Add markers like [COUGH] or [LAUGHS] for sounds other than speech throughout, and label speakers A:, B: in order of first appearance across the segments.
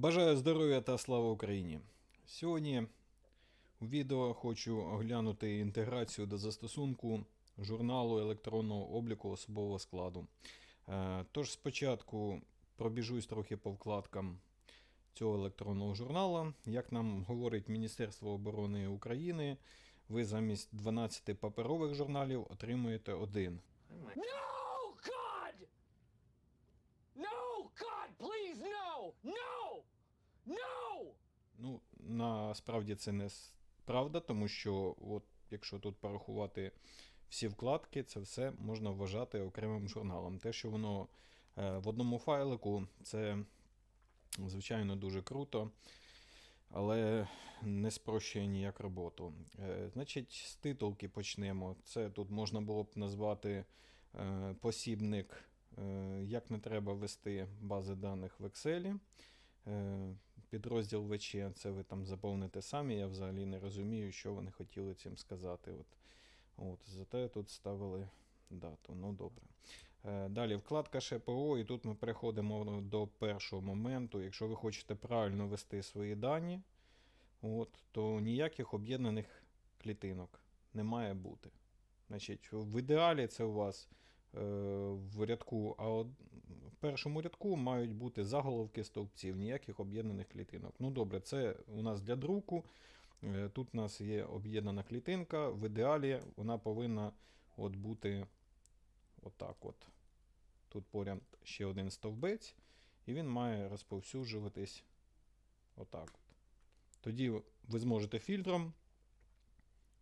A: Бажаю здоров'я та слава Україні! Сьогодні у відео хочу оглянути інтеграцію до застосунку журналу електронного обліку особового складу. Е, Тож спочатку пробіжусь трохи по вкладкам цього електронного журнала. Як нам говорить Міністерство оборони України, ви замість 12 паперових журналів отримуєте один. Насправді це не правда, тому що, от, якщо тут порахувати всі вкладки, це все можна вважати окремим журналом. Те, що воно е, в одному файлику, це звичайно дуже круто, але не спрощує ніяк роботу. Е, значить, з титулки почнемо. Це тут можна було б назвати е, посібник, як не треба вести бази даних в Excel. Підрозділ ВЧ, це ви там заповните самі. Я взагалі не розумію, що вони хотіли цим сказати. От, от, зате тут ставили дату. Ну добре. Е, Далі вкладка ШПО, і тут ми переходимо до першого моменту. Якщо ви хочете правильно ввести свої дані, от, то ніяких об'єднаних клітинок не має бути. Значить, в ідеалі це у вас е, в рядку, а от в першому рядку мають бути заголовки стовпців, ніяких об'єднаних клітинок. Ну добре, це у нас для друку. Е, Тут у нас є об'єднана клітинка. В ідеалі вона повинна от бути отак. от. Тут поряд ще один стовбець, і він має розповсюджуватись отак. От. Тоді ви зможете фільтром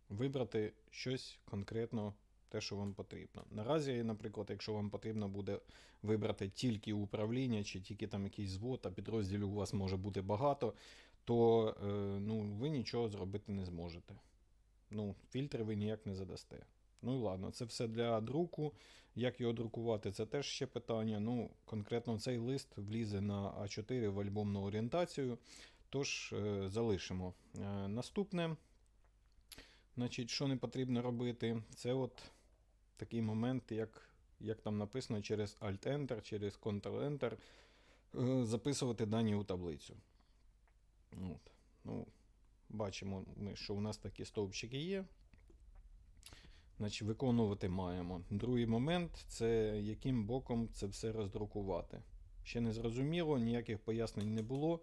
A: вибрати щось конкретно те, що вам потрібно. Наразі, наприклад, якщо вам потрібно буде вибрати тільки управління чи тільки там якийсь звод, а підрозділів у вас може бути багато, то е, ну, ви нічого зробити не зможете. Ну, фільтри ви ніяк не задасте. Ну і ладно, це все для друку. Як його друкувати, це теж ще питання. Ну, конкретно цей лист влізе на А4 в альбомну орієнтацію. Тож е, залишимо. Е, наступне, значить, що не потрібно робити, це от такий момент, як, як там написано, через Alt-Enter, через Ctrl-Enter е, записувати дані у таблицю. От. Ну, бачимо, ми, що у нас такі стовпчики є. Значить, виконувати маємо. Другий момент це яким боком це все роздрукувати. Ще не зрозуміло, ніяких пояснень не було.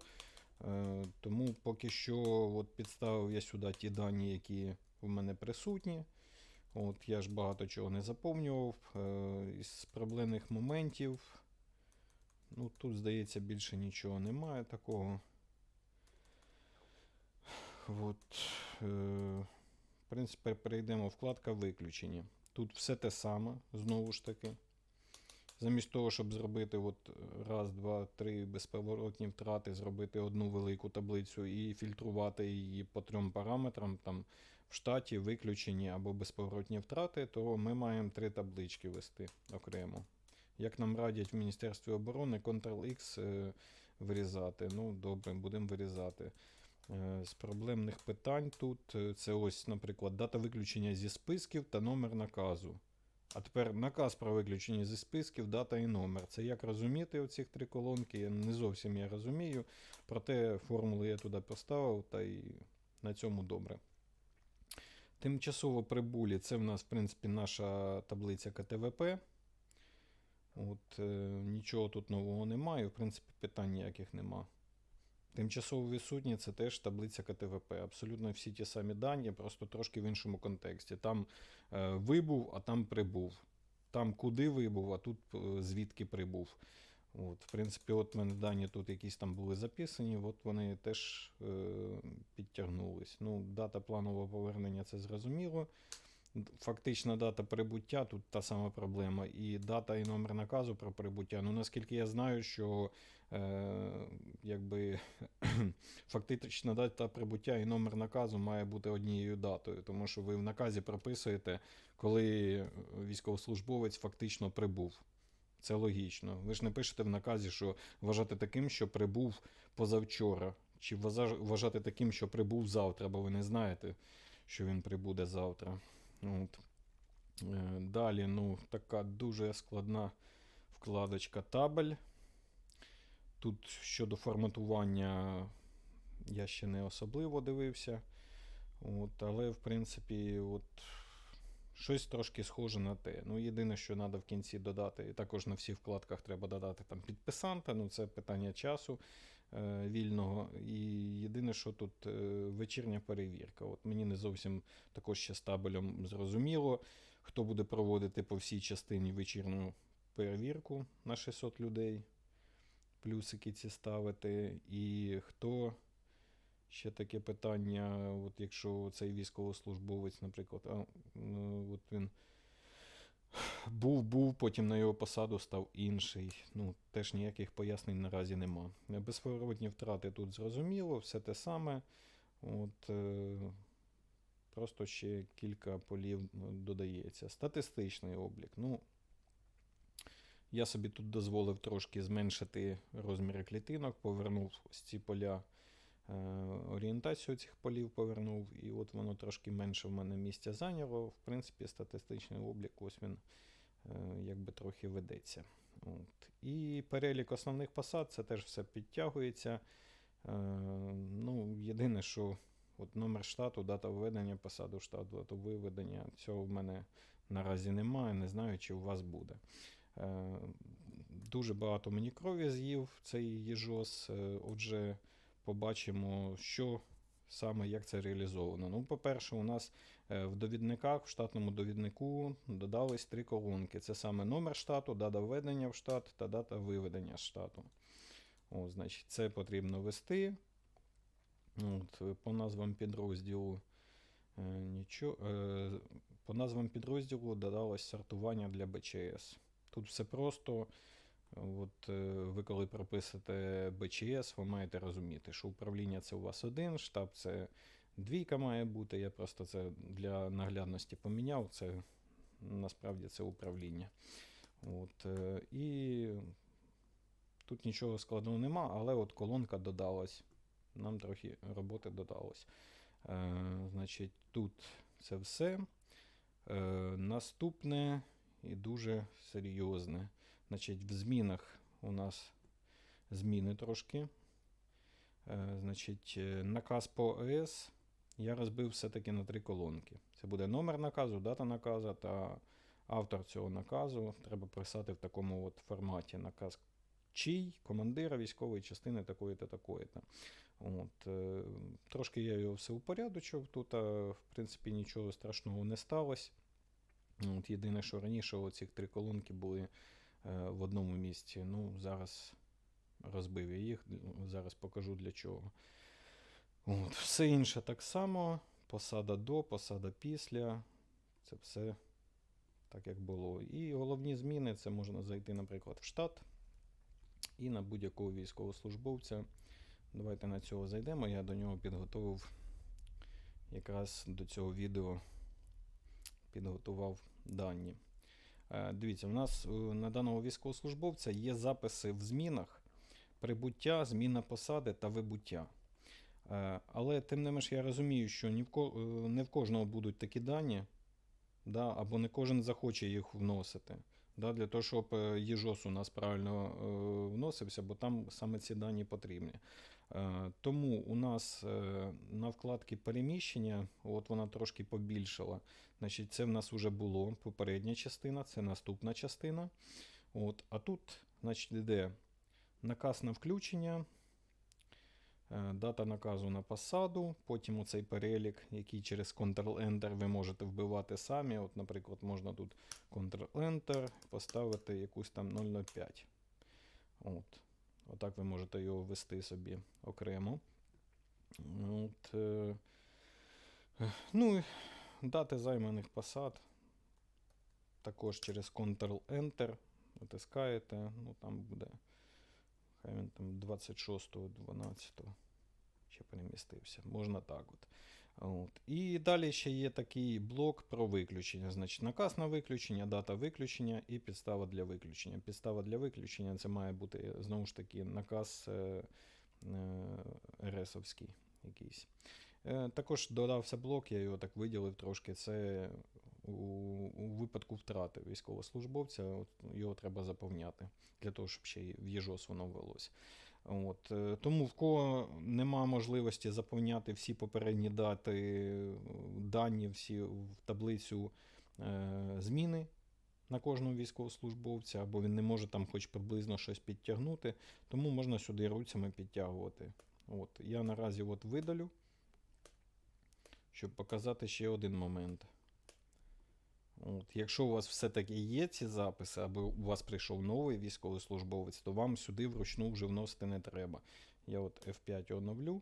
A: Е, тому поки що от підставив я сюди ті дані, які в мене присутні. От, я ж багато чого не заповнював. Е, із проблемних моментів. Ну, тут, здається, більше нічого немає такого. От, е, в принципі, перейдемо вкладка виключення. Тут все те саме, знову ж таки. Замість того, щоб зробити от раз, два, три безповоротні втрати, зробити одну велику таблицю і фільтрувати її по трьом параметрам, там в штаті виключені або безповоротні втрати, то ми маємо три таблички вести окремо. Як нам радять в Міністерстві оборони, Ctrl-X е, вирізати. Ну, добре, будемо вирізати. Е, З проблемних питань тут е, це ось, наприклад, дата виключення зі списків та номер наказу. А тепер наказ про виключення зі списків, дата і номер. Це як розуміти оці три колонки, не зовсім я розумію. Проте формули я туди поставив, та і на цьому добре. Тимчасово прибулі це в нас, в принципі, наша таблиця КТВП. От, е, Нічого тут нового немає, в принципі, питань ніяких нема. Тимчасово відсутні це теж таблиця КТВП. Абсолютно всі ті самі дані, просто трошки в іншому контексті. Там е, вибув, а там прибув. Там куди вибув, а тут е, звідки прибув. От, в принципі, от мене дані тут якісь там були записані, от вони теж е, підтягнулись. Ну, дата планового повернення це зрозуміло. Фактична дата прибуття, тут та сама проблема. І дата і номер наказу про прибуття. Ну, наскільки я знаю, що е, якби, [CLEARS THROAT] фактична дата прибуття і номер наказу має бути однією датою, тому що ви в наказі прописуєте, коли військовослужбовець фактично прибув. Це логічно. Ви ж не пишете в наказі, що вважати таким, що прибув позавчора, чи вважати таким, що прибув завтра, бо ви не знаєте, що він прибуде завтра. От. Е, Далі, ну, така дуже складна вкладочка табель. Тут щодо форматування я ще не особливо дивився. От, але, в принципі, от, щось трошки схоже на те. Ну, єдине, що треба в кінці додати, і також на всіх вкладках треба додати там підписанта, ну це питання часу е, вільного. І єдине, що тут е, вечірня перевірка. От мені не зовсім також ще з табелем зрозуміло, хто буде проводити по всій частині вечірню перевірку на 600 людей, плюсики ці ставити, і хто. Ще таке питання, от якщо цей військовослужбовець, наприклад, а, ну, от він був, був, потім на його посаду став інший. Ну, теж ніяких пояснень наразі нема. Безповоротні втрати тут зрозуміло, все те саме. От, е, просто ще кілька полів ну, додається. Статистичний облік. Ну, я собі тут дозволив трошки зменшити розміри клітинок, повернув ось ці поля орієнтацію цих полів повернув, і от воно трошки менше в мене місця зайняло. В принципі, статистичний облік, ось він е, якби трохи ведеться. От. І перелік основних посад, це теж все підтягується. Е, ну, єдине, що от номер штату, дата введення посаду штату, дата виведення, цього в мене наразі немає, не знаю, чи у вас буде. Е, Дуже багато мені крові з'їв цей їжос. Е, Отже, побачимо, що саме як це реалізовано. Ну, по-перше, у нас е, в довідниках, в штатному довіднику додались три колонки. Це саме номер штату, дата введення в штат та дата виведення з штату. О, значить, це потрібно ввести. От, е, по назвам підрозділу. е, Нічого, по назвам підрозділу додалось сортування для БЧС. Тут все просто. От, е, ви коли прописуєте БЧС, ви маєте розуміти, що управління це у вас один, штаб це двійка має бути. Я просто це для наглядності поміняв. Це насправді це управління. От, е, і тут нічого складного нема, але от колонка додалась. Нам трохи роботи додалось. Е, значить, тут це все. Е, наступне і дуже серйозне. Значить, в змінах у нас зміни трошки. Е, значить, е, наказ по ОС я розбив все-таки на три колонки. Це буде номер наказу, дата наказу та автор цього наказу. Треба писати в такому от форматі наказ чий, командира військової частини такої-то, такої-то. От, е, трошки я його все упорядочив. Тут, в принципі, нічого страшного не сталося. От, єдине, що раніше оці три колонки були в одному місці. Ну, зараз розбив я їх, зараз покажу для чого. От, все інше так само. Посада до, посада після. Це все так, як було. І головні зміни це можна зайти, наприклад, в штат і на будь-якого військовослужбовця. Давайте на цього зайдемо. Я до нього підготовив якраз до цього відео підготував дані. Е, Дивіться, у нас е, на даного військовослужбовця є записи в змінах, прибуття, зміна посади та вибуття. Е, Але тим не менш я розумію, що не в кожного будуть такі дані, да, або не кожен захоче їх вносити. Да, для того, щоб е, ЄЖОС у нас правильно е, вносився, бо там саме ці дані потрібні. Е, тому у нас е, на вкладці переміщення, от вона трошки побільшала. Значить, це в нас вже було попередня частина, це наступна частина. От, а тут, значить, йде наказ на включення, е, дата наказу на посаду, потім оцей перелік, який через Ctrl-Enter ви можете вбивати самі. От, наприклад, можна тут Ctrl-Enter, поставити якусь там 005. От. Отак ви можете його ввести собі окремо. От, е, ну, дати займаних посад. Також через Ctrl-Enter натискаєте. Ну, там буде. Хай він там 26.12 ще перемістився. Можна так от. От. І далі ще є такий блок про виключення. Значить, наказ на виключення, дата виключення і підстава для виключення. Підстава для виключення це має бути знову ж таки наказ е, е, РСовський якийсь. Е, також додався блок, я його так виділив трошки. Це у, у випадку втрати військовослужбовця, його треба заповняти для того, щоб ще й в ЄЖОС воно ввелося. От, е, тому в кого нема можливості заповняти всі попередні дати, дані всі в таблицю е, зміни на кожного військовослужбовця, або він не може там хоч приблизно щось підтягнути, тому можна сюди руцями підтягувати. От, я наразі от видалю, щоб показати ще один момент. От, якщо у вас все-таки є ці записи, або у вас прийшов новий військовослужбовець, то вам сюди вручну вже вносити не треба. Я от F5 оновлю.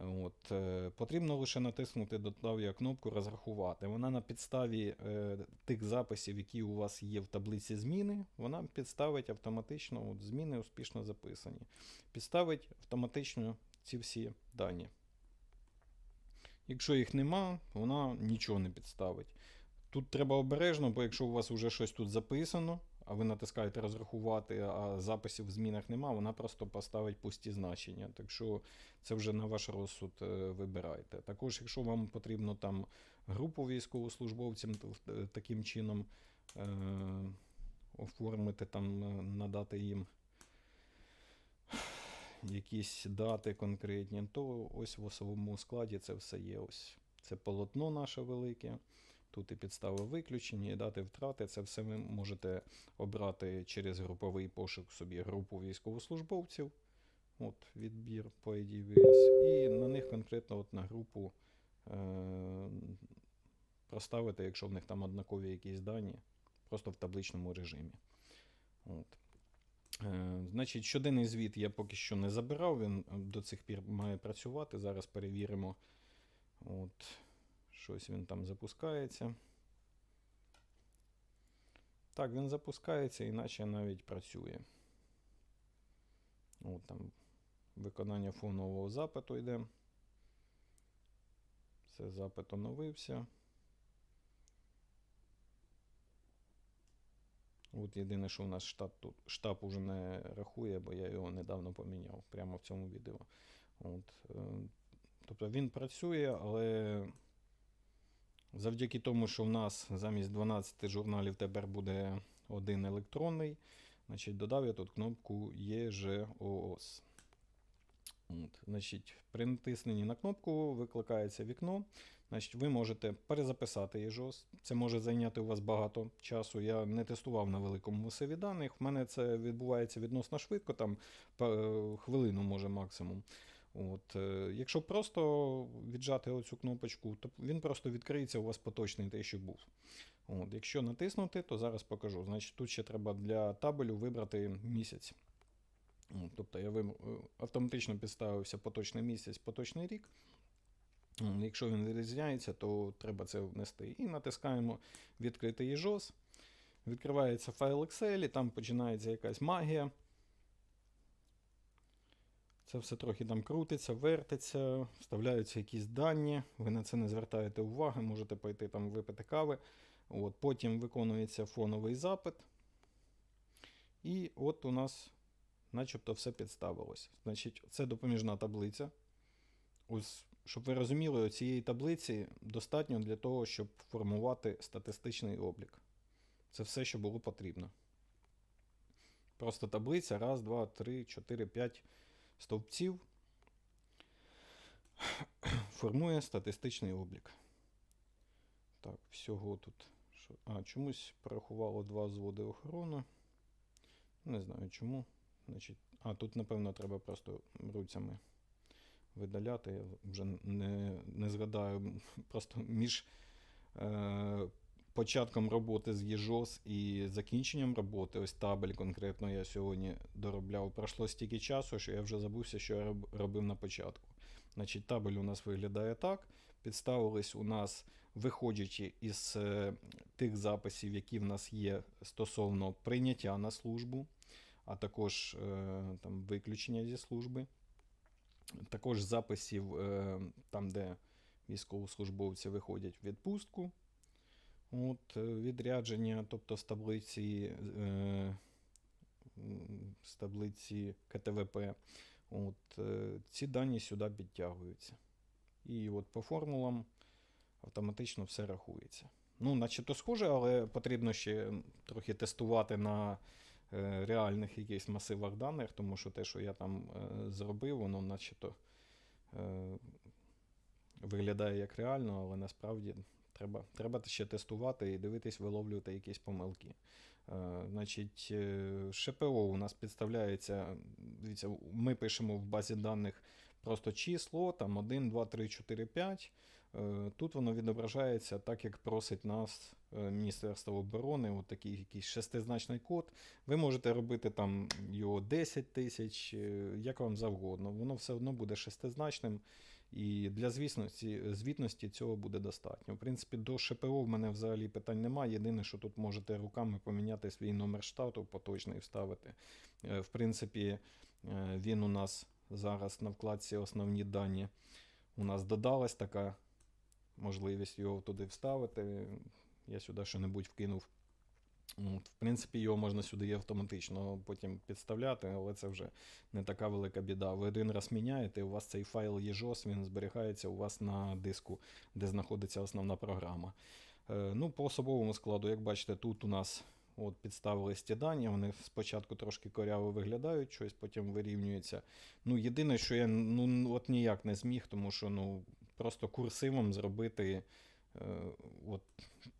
A: От, е, потрібно лише натиснути додав кнопку розрахувати. Вона на підставі е, тих записів, які у вас є в таблиці зміни, вона підставить автоматично от, зміни успішно записані. Підставить автоматично ці всі дані. Якщо їх нема, вона нічого не підставить. Тут треба обережно, бо якщо у вас вже щось тут записано, а ви натискаєте розрахувати, а записів в змінах нема, вона просто поставить пусті значення. Так що це вже на ваш розсуд е, вибирайте. Також, якщо вам потрібно там групу військовослужбовців т- е, таким чином е, оформити, там, е, надати їм якісь дати конкретні, то ось в особовому складі це все є. Ось це полотно наше велике. Тут і підстави виключення, і дати втрати. Це все ви можете обрати через груповий пошук собі групу військовослужбовців. От, відбір по IDVS. І на них конкретно от на групу е- проставити, якщо в них там однакові якісь дані, просто в табличному режимі. От. Е, значить, щоденний звіт я поки що не забирав, він до цих пір має працювати. Зараз перевіримо. От. Щось він там запускається. Так, він запускається, іначе навіть працює. От там виконання фонового запиту йде. Це запит оновився. От єдине, що у нас штаб тут штаб уже не рахує, бо я його недавно поміняв прямо в цьому відео. От, е, тобто він працює, але завдяки тому, що в нас замість 12 журналів тепер буде один електронний, значить, додав я тут кнопку ЄЖООС. От, значить, при натисненні на кнопку викликається вікно. Значить, ви можете перезаписати ЄЖОС. Це може зайняти у вас багато часу. Я не тестував на великому масиві даних. В мене це відбувається відносно швидко, там е, хвилину може максимум. От, е, якщо просто віджати оцю кнопочку, то він просто відкриється у вас поточний той, що був. От, якщо натиснути, то зараз покажу. Значить, тут ще треба для табелю вибрати місяць. От, Тобто я е, автоматично підставився поточний місяць, поточний рік. Якщо він відрізняється, то треба це внести. І натискаємо відкрити ЄЖОС. Відкривається файл Excel, і там починається якась магія. Це все трохи там крутиться, вертиться, вставляються якісь дані. Ви на це не звертаєте уваги, можете пойти там випити кави. От, потім виконується фоновий запит. І от у нас начебто все підставилося. Значить, це допоміжна таблиця. Ось, щоб ви розуміли, цієї таблиці достатньо для того, щоб формувати статистичний облік. Це все, що було потрібно. Просто таблиця, раз, два, три, чотири, п'ять стовпців формує статистичний облік. Так, всього тут. А, чомусь порахувало два взводи охорони. Не знаю чому. Значить, а, тут, напевно, треба просто руцями видаляти. Я вже не, не згадаю. [LAUGHS] Просто між е, початком роботи з ЄЖОС і закінченням роботи, ось табель конкретно я сьогодні доробляв. Пройшло стільки часу, що я вже забувся, що я робив на початку. Значить, табель у нас виглядає так. Підставились у нас, виходячи із е, тих записів, які в нас є стосовно прийняття на службу, а також е, там, виключення зі служби. Також записів е, там, де військовослужбовці виходять в відпустку. От, е, відрядження, тобто з таблиці, е, з таблиці КТВП. От, е, ці дані сюди підтягуються. І от по формулам автоматично все рахується. Ну, начебто схоже, але потрібно ще трохи тестувати на реальних якихось масивах даних, тому що те, що я там зробив, воно начебто виглядає як реально, але насправді треба, треба ще тестувати і дивитись, виловлювати якісь помилки. Е, Значить, е, ШПО у нас підставляється. Дивіться, ми пишемо в базі даних просто число, там 1, 2, 3, 4, 5. Е, Тут воно відображається так, як просить нас е, Міністерство оборони, от такий якийсь шестизначний код. Ви можете робити там його 10 тисяч, е, як вам завгодно. Воно все одно буде шестизначним. І для звісності, звітності цього буде достатньо. В принципі, до ШПО в мене взагалі питань немає. Єдине, що тут можете руками поміняти свій номер штату, поточний вставити. Е, В принципі, е, він у нас зараз на вкладці основні дані. У нас додалась така можливість його туди вставити. Я сюди що-небудь вкинув. От, в принципі, його можна сюди автоматично потім підставляти, але це вже не така велика біда. Ви один раз міняєте, у вас цей файл ЄЖОС, він зберігається у вас на диску, де знаходиться основна програма. Е, ну, по особовому складу, як бачите, тут у нас от підставились ті дані, вони спочатку трошки коряво виглядають, щось потім вирівнюється. Ну, єдине, що я ну, от ніяк не зміг, тому що ну, просто курсивом зробити е, от,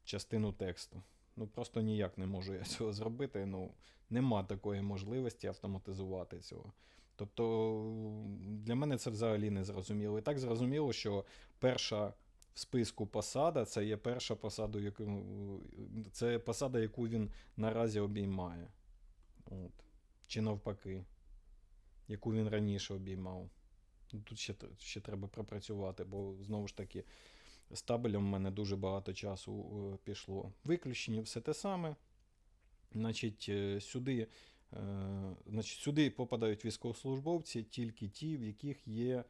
A: частину тексту. Ну просто ніяк не можу я [LAUGHS] цього зробити. Ну, нема такої можливості автоматизувати цього. Тобто для мене це взагалі не зрозуміло. І так зрозуміло, що перша в списку посада це є перша посада, яку, це посада, яку він наразі обіймає. От. Чи навпаки, яку він раніше обіймав. Ну, Тут ще, ще треба пропрацювати, бо знову ж таки з табелем в мене дуже багато часу е, пішло. Виключені все те саме. Значить, е, сюди, е, значить, сюди попадають військовослужбовці тільки ті, в яких є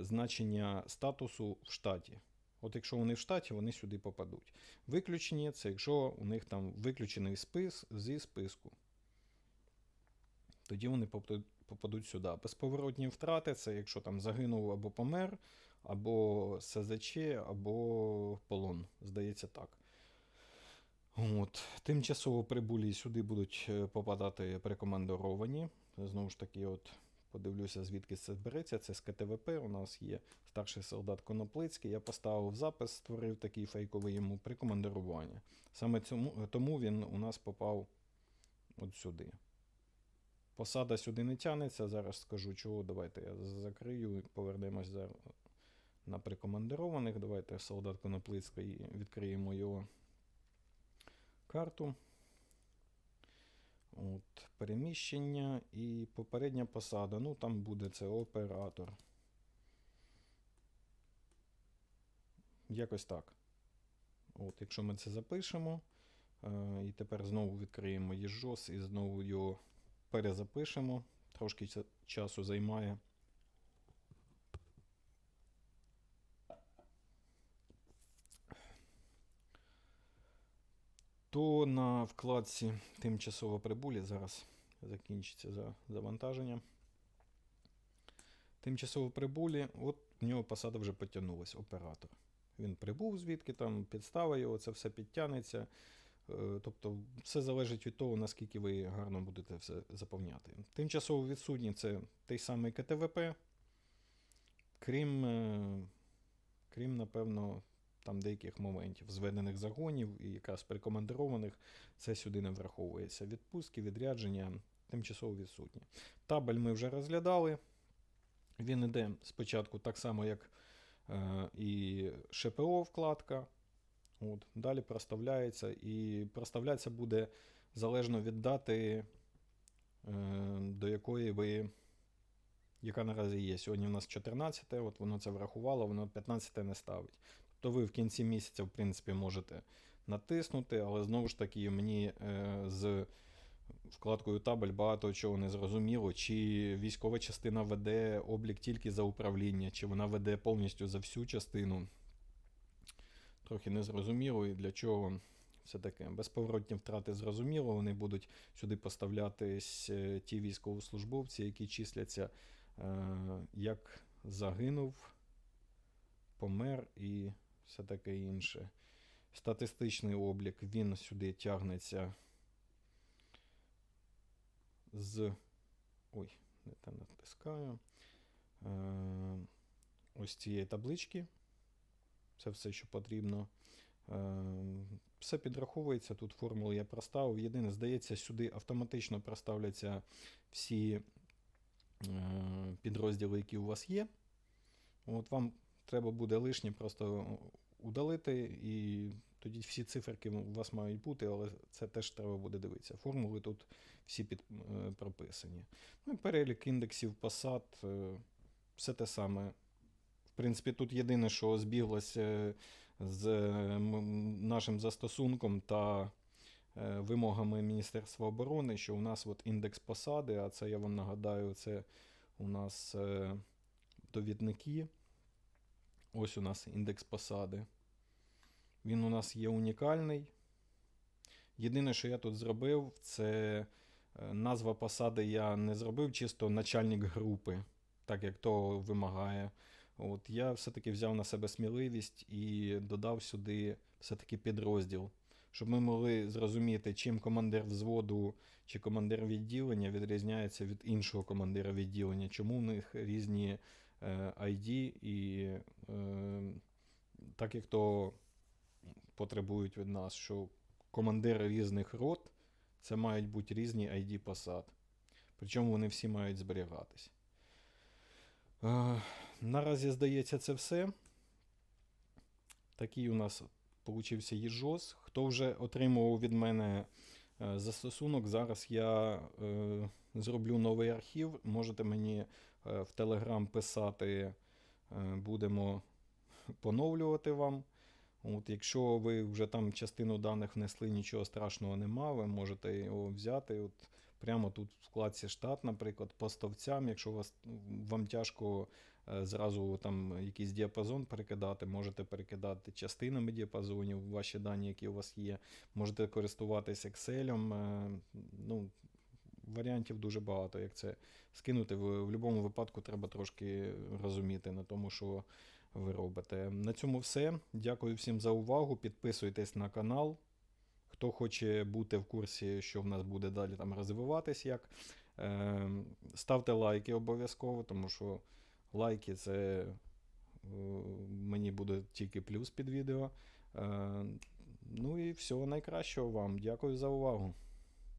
A: значення статусу в штаті. От якщо вони в штаті, вони сюди попадуть. Виключені це якщо у них там виключений спис зі списку. Тоді вони попадуть сюди. Безповоротні втрати це якщо там загинув або помер, або СЗЧ, або полон. Здається так. От. Тимчасово прибулі сюди будуть е, попадати прикомандировані. Знову ж таки, от подивлюся, звідки це береться. Це з КТВП. У нас є старший солдат Коноплицький. Я поставив запис, створив такий фейковий йому прикомандирування. Саме цьому, тому він у нас попав от сюди. Посада сюди не тягнеться. Зараз скажу, чого. Давайте я закрию і повернемось зараз на прикомандированих. Давайте солдат Коноплицький відкриємо його карту. От, переміщення і попередня посада. Ну, там буде це оператор. Якось так. От, якщо ми це запишемо, е, і тепер знову відкриємо ЄЖОС і знову його перезапишемо. Трошки часу займає. То на вкладці тимчасово прибулі зараз закінчиться за завантаження. Тимчасово прибулі, от в нього посада вже потягнулась, оператор. Він прибув звідки там, підстава його, це все підтягнеться. Е, Тобто все залежить від того, наскільки ви гарно будете все заповняти. Тимчасово відсутні це той самий КТВП, крім, е, крім, напевно, там деяких моментів, зведених загонів і якраз прикомандированих, це сюди не враховується. Відпустки, відрядження тимчасово відсутні. Табель ми вже розглядали. Він іде спочатку так само, як е, і ШПО вкладка. От, далі проставляється. І проставлятися буде залежно від дати, е, до якої ви. Яка наразі є. Сьогодні у нас 14, от воно це врахувало, воно 15 не ставить. Тобто ви в кінці місяця, в принципі, можете натиснути, але знову ж таки, мені е, з вкладкою табель багато чого не зрозуміло, чи військова частина веде облік тільки за управління, чи вона веде повністю за всю частину. Трохи незрозуміло і для чого все таке. Безповоротні втрати зрозуміло, вони будуть сюди поставлятись е, ті військовослужбовці, які числяться е, як загинув, помер і все таке інше. Статистичний облік він сюди тягнеться з. Ой, не те натискаю. Е, ось цієї таблички. Це все, що потрібно. Е, все підраховується. Тут формули я проставив. Єдине, здається, сюди автоматично проставляться всі е, підрозділи, які у вас є. От вам треба буде лишнє просто удалити, і тоді всі циферки у вас мають бути, але це теж треба буде дивитися. Формули тут всі під, е, прописані. Ну перелік індексів посад, е, все те саме. В принципі, тут єдине, що збіглося з е, нашим застосунком та е, вимогами Міністерства оборони, що у нас от індекс посади, а це я вам нагадаю, це у нас е, довідники. Ось у нас індекс посади. Він у нас є унікальний. Єдине, що я тут зробив, це е, назва посади я не зробив чисто начальник групи, так як то вимагає. От я все-таки взяв на себе сміливість і додав сюди все-таки підрозділ, щоб ми могли зрозуміти, чим командир взводу чи командир відділення відрізняється від іншого командира відділення, чому в них різні ID і е, так як то потребують від нас, що командири різних рот це мають бути різні ID посад. Причому вони всі мають зберігатись. Е, наразі, здається, це все. Такий у нас получився їжос. Хто вже отримував від мене е, застосунок, зараз я е, зроблю новий архів. Можете мені е, в Telegram писати, е, будемо поновлювати вам. От, якщо ви вже там частину даних внесли, нічого страшного нема, ви можете його взяти. От, прямо тут в вкладці штат, наприклад, по стовцям, якщо вас, вам тяжко е, зразу там якийсь діапазон перекидати, можете перекидати частинами діапазонів, ваші дані, які у вас є. Можете користуватись Excel. е, Ну, варіантів дуже багато, як це скинути. В, в будь-якому випадку треба трошки розуміти на тому, що ви робите. На цьому все. Дякую всім за увагу. Підписуйтесь на канал. Хто хоче бути в курсі, що в нас буде далі там розвиватись, як. Е, ставте лайки обов'язково, тому що лайки це е, мені буде тільки плюс під відео. Е, ну і всього найкращого вам. Дякую за увагу.